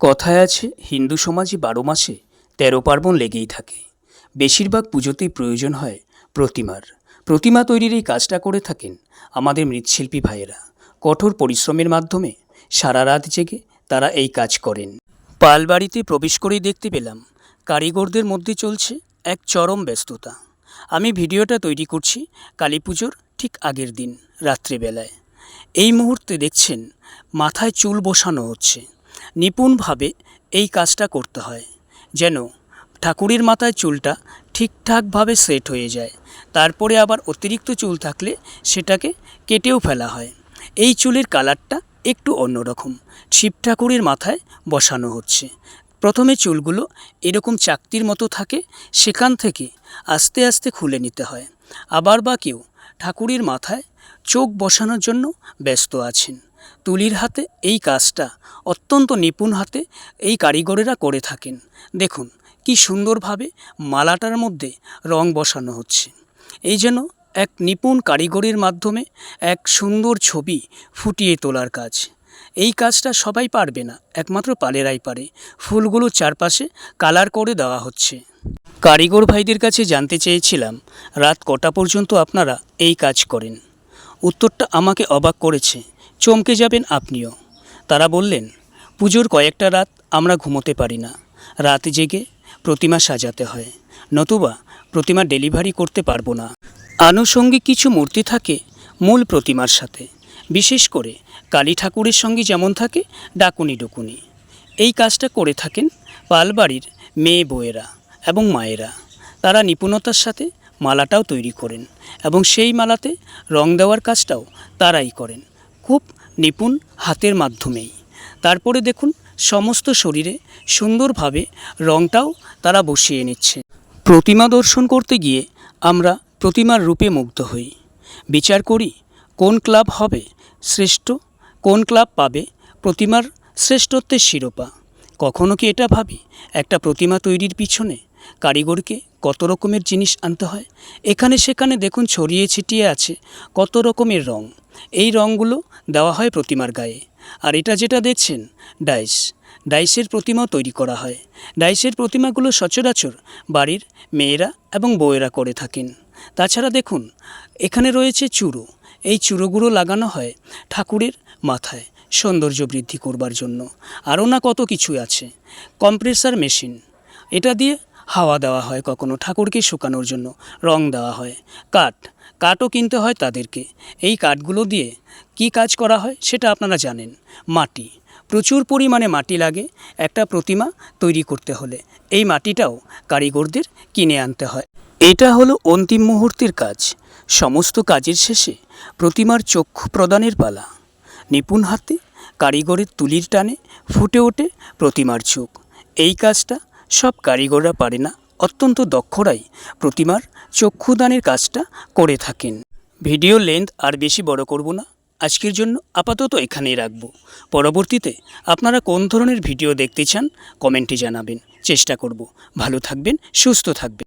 কথায় আছে, হিন্দু সমাজে বারো মাসে তেরো পার্বণ লেগেই থাকে। বেশিরভাগ পুজোতেই প্রয়োজন হয় প্রতিমার। প্রতিমা তৈরির এই কাজটা করে থাকেন আমাদের মৃৎশিল্পী ভাইয়েরা। কঠোর পরিশ্রমের মাধ্যমে সারা রাত জেগে তারা এই কাজ করেন। পালবাড়িতে প্রবেশ করেই দেখতে পেলাম, কারিগরদের মধ্যে চলছে এক চরম ব্যস্ততা। আমি ভিডিওটা তৈরি করছি কালী পুজোর ঠিক আগের দিন, রাত্রিবেলায়। এই মুহূর্তে দেখছেন মাথায় চুল বসানো হচ্ছে। নিপুণভাবে এই কাজটা করতে হয়। যেন ঠাকুরের মাথায় চুলটা ঠিকঠাকভাবে সেট হয়ে যায়। তারপরে আবার অতিরিক্ত চুল থাকলে সেটাকে কেটেও ফেলা হয়। এই চুলের কালারটা একটু অন্যরকম। শিব ঠাকুরের মাথায় বসানো হচ্ছে। প্রথমে চুলগুলো এরকম চাকতির মতো থাকে, সেখান থেকে আস্তে আস্তে খুলে নিতে হয়। আবার বা কেউ ঠাকুরের মাথায় চোখ বসানোর জন্য ব্যস্ত আছেন। তুলির হাতে এই কাজটা, অত্যন্ত নিপুণ হাতে এই কারিগরেরা করে থাকেন। দেখুন, কি সুন্দরভাবে মালাটার মধ্যে রং বসানো হচ্ছে। এই যেন এক নিপুণ কারিগরের মাধ্যমে এক সুন্দর ছবি ফুটিয়ে তোলার কাজ। এই কাজটা সবাই পারবে না, একমাত্র পালেরাই পারে। ফুলগুলো চারপাশে কালার করে দেওয়া হচ্ছে। কারিগর ভাইদের কাছে জানতে চেয়েছিলাম, রাত কটা পর্যন্ত আপনারা এই কাজ করেন? উত্তরটা আমাকে অবাক করেছে। চমকে যাবেন আপনিও। তারা বললেন, পুজোর কয়েকটা রাত আমরা ঘুমোতে পারি না। রাত জেগে প্রতিমা সাজাতে হয়, নতুবা প্রতিমা ডেলিভারি করতে পারব না। আনুষঙ্গিক কিছু মূর্তি থাকে মূল প্রতিমার সাথে। বিশেষ করে কালী ঠাকুরের সঙ্গে যেমন থাকে ডাকুনি ডুকুনি। এই কাজটা করে থাকেন পালবাড়ির মেয়ে বউয়েরা এবং মায়েরা। তারা নিপুণতার সাথে মালাটাও তৈরি করেন এবং সেই মালাতে রং দেওয়ার কাজটাও তারাই করেন। খুব নিপুণ হাতের মাধ্যমেই। তারপরে দেখুন, সমস্ত শরীরে সুন্দরভাবে রংটাও তারা বসিয়ে নিচ্ছে। প্রতিমা দর্শন করতে গিয়ে আমরা প্রতিমার রূপে মুগ্ধ হই। বিচার করি, কোন ক্লাব হবে শ্রেষ্ঠ, কোন ক্লাব পাবে প্রতিমার শ্রেষ্ঠত্বের শিরোপা। কখনো কি এটা ভাবি, একটা প্রতিমা তৈরির পিছনে কারিগরকে কত রকমের জিনিস আনতে হয়? এখানে সেখানে দেখুন ছড়িয়ে ছিটিয়ে আছে কত রকমের রং। এই রঙগুলো দেওয়া হয় প্রতিমার গায়ে। আর এটা যেটা দেখছেন, ডাইস। ডাইসের প্রতিমা তৈরি করা হয়। ডাইসের প্রতিমাগুলো সচরাচর বাড়ির মেয়েরা এবং বউয়েরা করে থাকেন। তাছাড়া দেখুন, এখানে রয়েছে চূড়ো এই চূড়োগুলো লাগানো হয় ঠাকুরের মাথায় সৌন্দর্য বৃদ্ধি করবার জন্য। আরও না কত কিছু আছে। Compressor machine. এটা দিয়ে হাওয়া দেওয়া হয় কখনো ঠাকুরকে শুকানোর জন্য, রং দেওয়া হয়। কাঠ, কাঠও কিনতে হয় তাদেরকে। এই কাঠগুলো দিয়ে কি কাজ করা হয় সেটা আপনারা জানেন। মাটি, প্রচুর পরিমাণে মাটি লাগে একটা প্রতিমা তৈরি করতে হলে। এই মাটিটাও কারিগরদের কিনে আনতে হয়। এটা হলো অন্তিম মুহূর্তের কাজ। সমস্ত কাজের শেষে প্রতিমার চক্ষু প্রদানের পালা। নিপুণ হাতে কারিগরের তুলির টানে ফুটে ওঠে প্রতিমার চোখ। এই কাজটা সব কারিগররা পারে না। অত্যন্ত দক্ষরাই প্রতিমার চক্ষুদানের কাজটা করে থাকেন। ভিডিও লেন্থ আর বেশি বড় করব না। আজকের জন্য আপাতত এখানেই রাখব। পরবর্তীতে আপনারা কোন ধরনের ভিডিও দেখতে চান, কমেন্টে জানাবেন। চেষ্টা করব। ভালো থাকবেন, সুস্থ থাকবেন।